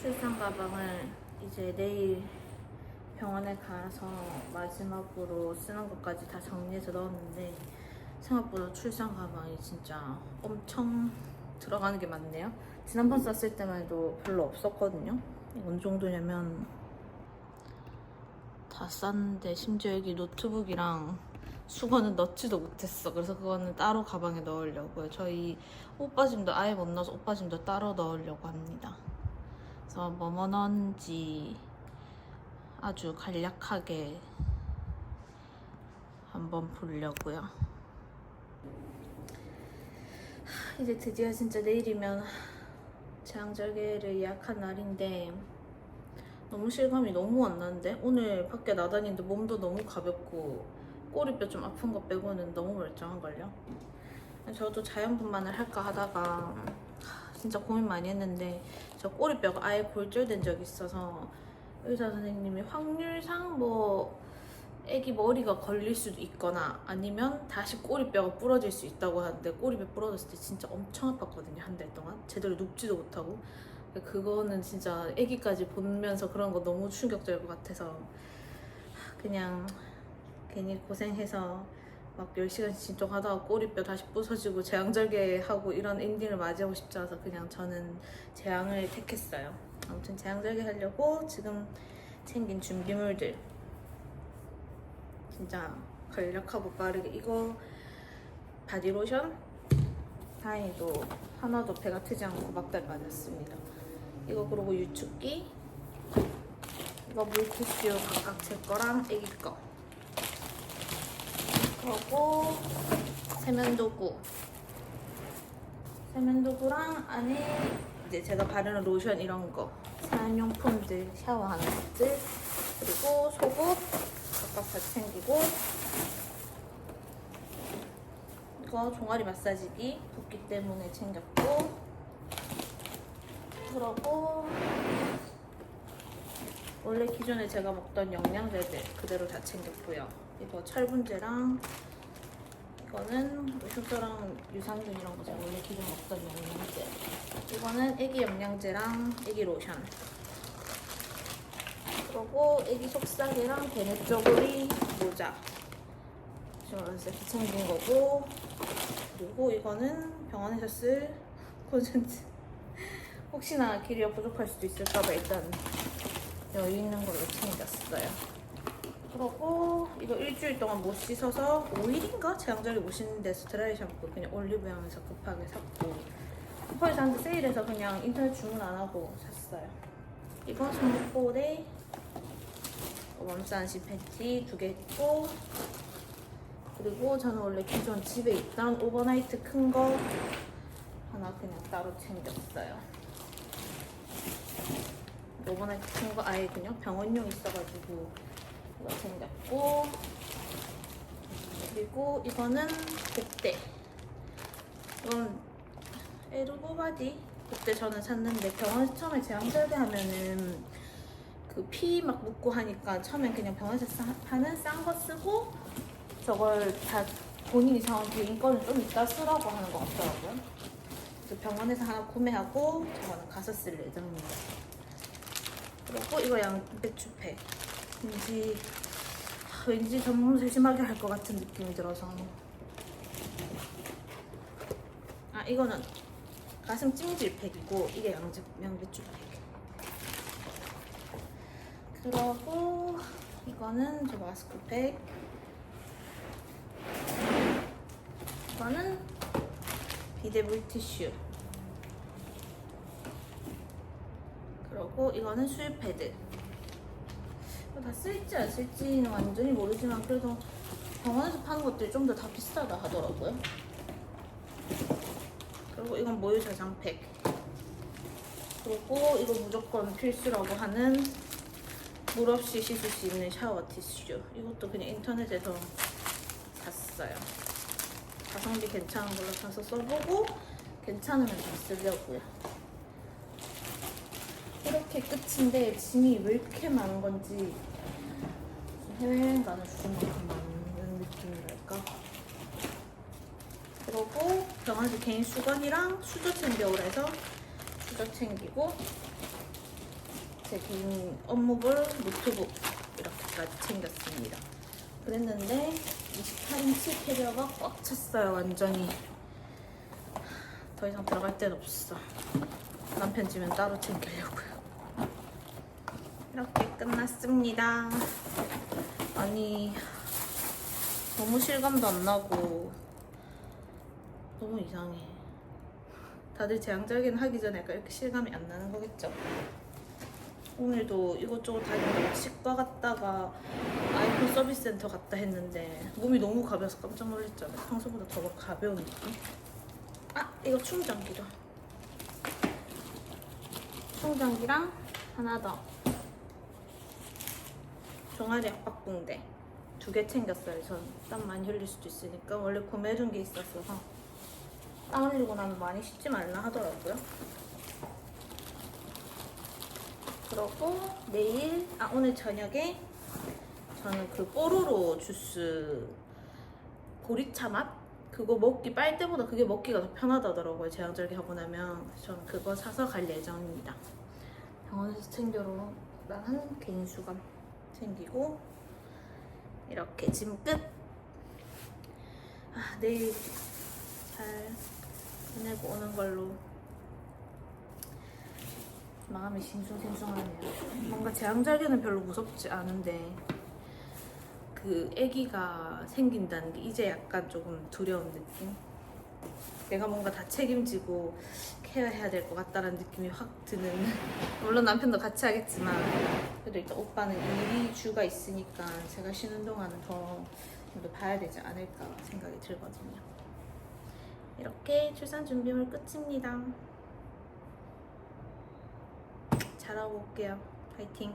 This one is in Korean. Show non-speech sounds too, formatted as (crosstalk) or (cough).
출산 가방을 이제 내일 병원에 가서 마지막으로 쓰는 것까지 다 정리해서 넣었는데 생각보다 출산 가방이 진짜 엄청 들어가는 게 많네요. 지난번 샀을 때만 해도 별로 없었거든요. 어느 정도냐면 다 쌌는데 심지어 여기 노트북이랑 수건은 넣지도 못했어. 그래서 그거는 따로 가방에 넣으려고요. 저희 오빠 짐도 아예 못 넣어서 오빠 짐도 따로 넣으려고 합니다. 그래서 뭐뭐 넣은지 아주 간략하게 한번 보려고요. 하, 이제 드디어 진짜 내일이면 제왕절개를 예약한 날인데 너무 실감이 너무 안 나는데 오늘 밖에 나다니는데 몸도 너무 가볍고 꼬리뼈 좀 아픈 거 빼고는 너무 멀쩡한걸요? 저도 자연분만을 할까 하다가 하, 진짜 고민 많이 했는데 저 꼬리뼈가 아예 골절된 적이 있어서 의사 선생님이 확률상 뭐 애기 머리가 걸릴 수도 있거나 아니면 다시 꼬리뼈가 부러질 수 있다고 하는데 꼬리뼈 부러졌을 때 진짜 엄청 아팠거든요 한 달 동안 제대로 눕지도 못하고 그거는 진짜 애기까지 보면서 그런 거 너무 충격적일 것 같아서 그냥 괜히 고생해서 막 10시간씩 진통하다가 꼬리뼈 다시 부서지고 재앙절개하고 이런 엔딩을 맞이하고 싶지 않아서 그냥 저는 재앙을 택했어요. 아무튼 재앙절개 하려고 지금 챙긴 준비물들 진짜 간략하고 빠르게 이거 바디로션 다행히도 하나도 배가 트지 않고 막달 맞았습니다. 이거 그리고 유축기 이거 물티슈 각각 제 거랑 애기 거 그리고 세면도구. 세면도구랑 안에 이제 제가 바르는 로션 이런 거. 사용용품들 샤워하는 것들. 그리고 속옷 각각 다 챙기고. 이거 종아리 마사지기 붓기 때문에 챙겼고. 그러고 원래 기존에 제가 먹던 영양제들 그대로 다 챙겼고요. 이거 철분제랑 이거는 뭐 효소랑 유산균 이런 거 제가 원래 기존 먹던 영양제. 이거는 애기 영양제랑 애기 로션. 그리고 애기 속삭이랑 베네 쪼그리 모자. 지금 세트 챙긴 거고 그리고 이거는 병원에서 쓸 콘센트. 혹시나 길이가 부족할 수도 있을까봐 일단 여유 있는 걸로 챙겼어요. 그리고 이거 일주일 동안 못 씻어서 5일인가? 제왕절개 못 씻는 데서 드라이 샴푸 그냥 올리브영에서 급하게 샀고 쿠팡에서 샀는데 세일해서 그냥 인터넷 주문 안 하고 샀어요. 이거 스모폴에 웜산시 팬티 두 개 있고 그리고 저는 원래 기존 집에 있던 오버나이트 큰 거 하나 그냥 따로 챙겼어요. 오버나이트 큰 거 아예 그냥 병원용 있어가지고 이거 챙겼고 그리고 이거는 복대 이건 에르고 바디 그때 저는 샀는데 병원에서 처음에 제왕절개 하면은 그 피 막 묻고 하니까 처음엔 그냥 병원에서 사- 파는 싼 거 쓰고 저걸 다 본인이 사온 개인 거는 좀 이따 쓰라고 하는 것 같더라고요. 그래서 병원에서 하나 구매하고 저거는 가서 쓸 예정입니다. 그리고 이거 양배추팩. 왠지 왠지 전문 세심하게 할 것 같은 느낌이 들어서. 아 이거는 가슴 찜질팩이고 이게 양배 양배추팩. 그리고 이거는 저 마스크팩. 이거는 비데 물 티슈. 그리고 이거는 수유 패드. 이거 다 쓸지 안 쓸지는 완전히 모르지만 그래도 병원에서 파는 것들이 좀 더 다 비싸다 하더라고요. 그리고 이건 모유 저장팩. 그리고 이거 무조건 필수라고 하는 물 없이 씻을 수 있는 샤워 티슈. 이것도 그냥 인터넷에서 샀어요. 가성비 괜찮은 걸로 사서 써보고 괜찮으면 좀 쓰려고요. 이렇게 끝인데 짐이 왜 이렇게 많은 건지 해외여행 가는 주만큼 많은 느낌이랄까? 그러고 병아지 개인 수건이랑 수저 챙겨오라 해서 수저 챙기고 제 개인 업무볼 노트북 이렇게까지 챙겼습니다. 그랬는데 28인치 캐리어가 꽉 찼어요 완전히 더 이상 들어갈 데는 없어 남편 집은 따로 챙기려고요 이렇게 끝났습니다 아니 너무 실감도 안 나고 너무 이상해 다들 재앙절개는 하기 전에 약간 이렇게 실감이 안 나는 거겠죠 오늘도 이것저것 다니다가 치과 갔다가 아이폰 서비스 센터 갔다 했는데 몸이 너무 가벼워서 깜짝 놀랐잖아요. 평소보다 더 가벼운 느낌? 아 이거 충전기다. 충전기랑 하나 더. 종아리 압박붕대 두 개 챙겼어요. 전땀 많이 흘릴 수도 있으니까 원래 구매해둔 게 있었어서 땀 흘리고 나면 많이 씻지 말라 하더라고요. 그러고 내일 아 오늘 저녁에 저는 그 뽀로로 주스 보리차 맛 그거 먹기 빨 때보다 그게 먹기가 더 편하다더라고요 제왕절개 하고 나면 저는 그거 사서 갈 예정입니다 병원에서 챙겨로 난 개인 수감 챙기고 이렇게 짐 끝. 아 내일 잘 보내고 오는 걸로 마음이 싱숭생숭하네요. 뭔가 재앙절개는 별로 무섭지 않은데 그 아기가 생긴다는 게 이제 약간 조금 두려운 느낌. 내가 뭔가 다 책임지고 케어해야 될 것 같다는 느낌이 확 드는. (laughs) 물론 남편도 같이 하겠지만 그래도 일단 오빠는 일이 주가 있으니까 제가 쉬는 동안은 더 좀 더 봐야 되지 않을까 생각이 들거든요. 이렇게 출산 준비물 끝입니다. 잘하고 올게요. 파이팅.